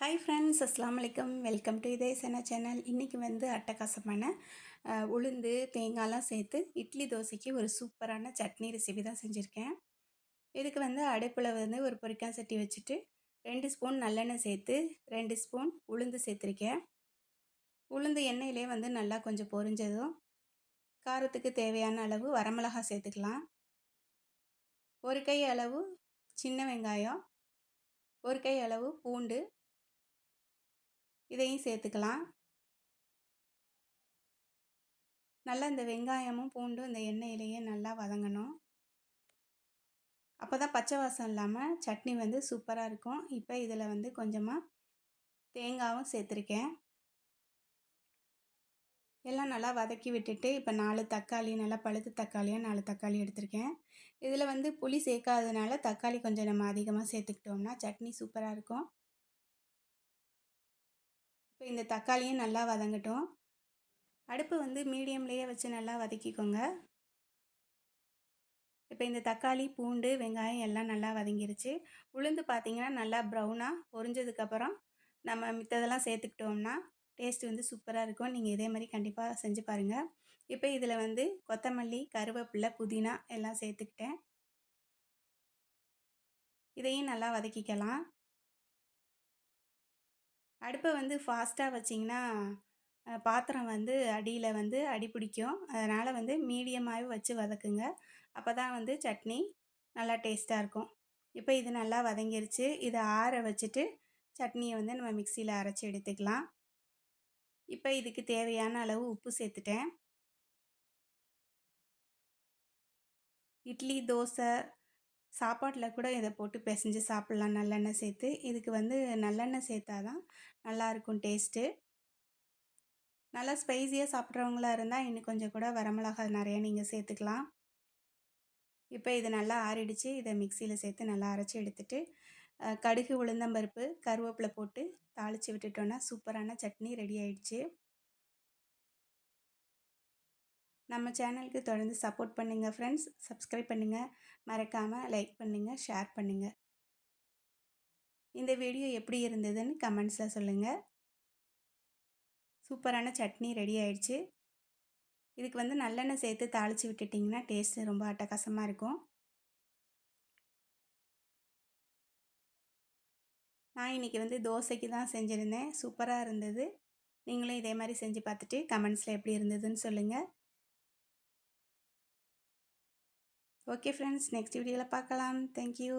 Hi friends அஸ்லாம் வலைக்கம் welcome to இதே சேனா சேனல் இன்றைக்கி வந்து அட்டகாசமான உளுந்து தேங்காய்லாம் சேர்த்து இட்லி தோசைக்கு ஒரு சூப்பரான சட்னி ரெசிபி தான் செஞ்சுருக்கேன். இதுக்கு வந்து அடுப்பில் வந்து ஒரு பொரிக்காய் சட்டி வச்சுட்டு ரெண்டு ஸ்பூன் நல்லெண்ணெய் சேர்த்து ரெண்டு ஸ்பூன் உளுந்து சேர்த்துருக்கேன். உளுந்து எண்ணெயிலே வந்து நல்லா கொஞ்சம் பொரிஞ்சதும் காரத்துக்கு தேவையான அளவு வரமிளகா சேர்த்துக்கலாம். ஒரு கை அளவு சின்ன வெங்காயம் ஒரு கை அளவு பூண்டு இதையும் சேர்த்துக்கலாம். நல்லா இந்த வெங்காயமும் பூண்டும் இந்த எண்ணெயிலேயே நல்லா வதங்கணும். அப்போ தான் பச்சை வாசம் இல்லாமல் சட்னி வந்து சூப்பராக இருக்கும். இப்போ இதில் வந்து கொஞ்சமாக தேங்காயும் சேர்த்துருக்கேன். எல்லாம் நல்லா வதக்கி விட்டுட்டு இப்போ நாலு தக்காளி நல்லா பழுத்து தக்காளியாக நாலு தக்காளி எடுத்திருக்கேன். இதில் வந்து புளி சேர்க்காததுனால தக்காளி கொஞ்சம் நம்ம அதிகமாக சேர்த்துக்கிட்டோம்னா சட்னி சூப்பராக இருக்கும். இப்போ இந்த தக்காளியும் நல்லா வதங்கட்டும். அடுப்பு வந்து மீடியம்லேயே வச்சு நல்லா வதக்கிக்கோங்க. இப்போ இந்த தக்காளி பூண்டு வெங்காயம் எல்லாம் நல்லா வதங்கிருச்சு. உளுந்து பார்த்திங்கன்னா நல்லா ப்ரௌனாக பொரிஞ்சதுக்கப்புறம் நம்ம மித்ததெல்லாம் சேர்த்துக்கிட்டோம்னா டேஸ்ட் வந்து சூப்பராக இருக்கும். நீங்கள் இதே மாதிரி கண்டிப்பாக செஞ்சு பாருங்கள் இப்போ இதில் வந்து கொத்தமல்லி கருவேப்பிலை புதினா எல்லாம் சேர்த்துக்கிட்டேன். இதையும் நல்லா வதக்கிக்கலாம். அடுப்பை வந்து ஃபாஸ்ட்டாக வச்சிங்கன்னா பாத்திரம் வந்து அடியில் வந்து அடி பிடிக்கும். அதனால் வந்து மீடியமாகவே வச்சு வதக்குங்க. அப்போ தான் வந்து சட்னி நல்லா டேஸ்ட்டாக இருக்கும். இப்போ இது நல்லா வதங்கிருச்சு. இதை ஆற வச்சுட்டு சட்னியை வந்து நம்ம மிக்சியில் அரைச்சி எடுத்துக்கலாம். இப்போ இதுக்கு தேவையான அளவு உப்பு சேர்த்துட்டேன். இட்லி தோசை சாப்பாட்டில் கூட இதை போட்டு பிசைஞ்சு சாப்பிட்லாம். நல்லெண்ணெய் சேர்த்து. இதுக்கு வந்து நல்லெண்ணெய் சேர்த்தா தான் நல்லாயிருக்கும் டேஸ்ட்டு. நல்லா ஸ்பைஸியாக சாப்பிட்றவங்களா இருந்தால் இன்னும் கொஞ்சம் கூட வரமிளகாய் நிறைய நீங்கள் சேர்த்துக்கலாம். இப்போ இது நல்லா ஆறிடுச்சு. இதை மிக்சியில் சேர்த்து நல்லா அரைச்சி எடுத்துகிட்டு கடுகு உளுந்தம்பருப்பு கருவேப்பிலை போட்டு தாளித்து விட்டுட்டோன்னா சூப்பரான சட்னி ரெடி ஆயிடுச்சு. நம்ம சேனலுக்கு தொடர்ந்து சப்போர்ட் பண்ணுங்கள் ஃப்ரெண்ட்ஸ். சப்ஸ்கிரைப் பண்ணுங்கள் மறக்காமல் லைக் பண்ணுங்கள் ஷேர் பண்ணுங்கள் இந்த வீடியோ எப்படி இருந்ததுன்னு கமெண்ட்ஸில் சொல்லுங்கள் சூப்பரான சட்னி ரெடி ஆயிடுச்சு. இதுக்கு வந்து நல்லெண்ணெய் சேர்த்து தாளித்து விட்டுட்டிங்கன்னா டேஸ்ட்டு ரொம்ப அட்டகாசமாக இருக்கும். நான் இன்றைக்கி வந்து தோசைக்கு தான் செஞ்சுருந்தேன். சூப்பராக இருந்தது. நீங்களும் இதே மாதிரி செஞ்சு பார்த்துட்டு கமெண்ட்ஸில் எப்படி இருந்ததுன்னு சொல்லுங்கள் ஓகே ஃப்ரெண்ட்ஸ் நெக்ஸ்ட் வீடியோவில் பார்க்கலாம் தேங்க்யூ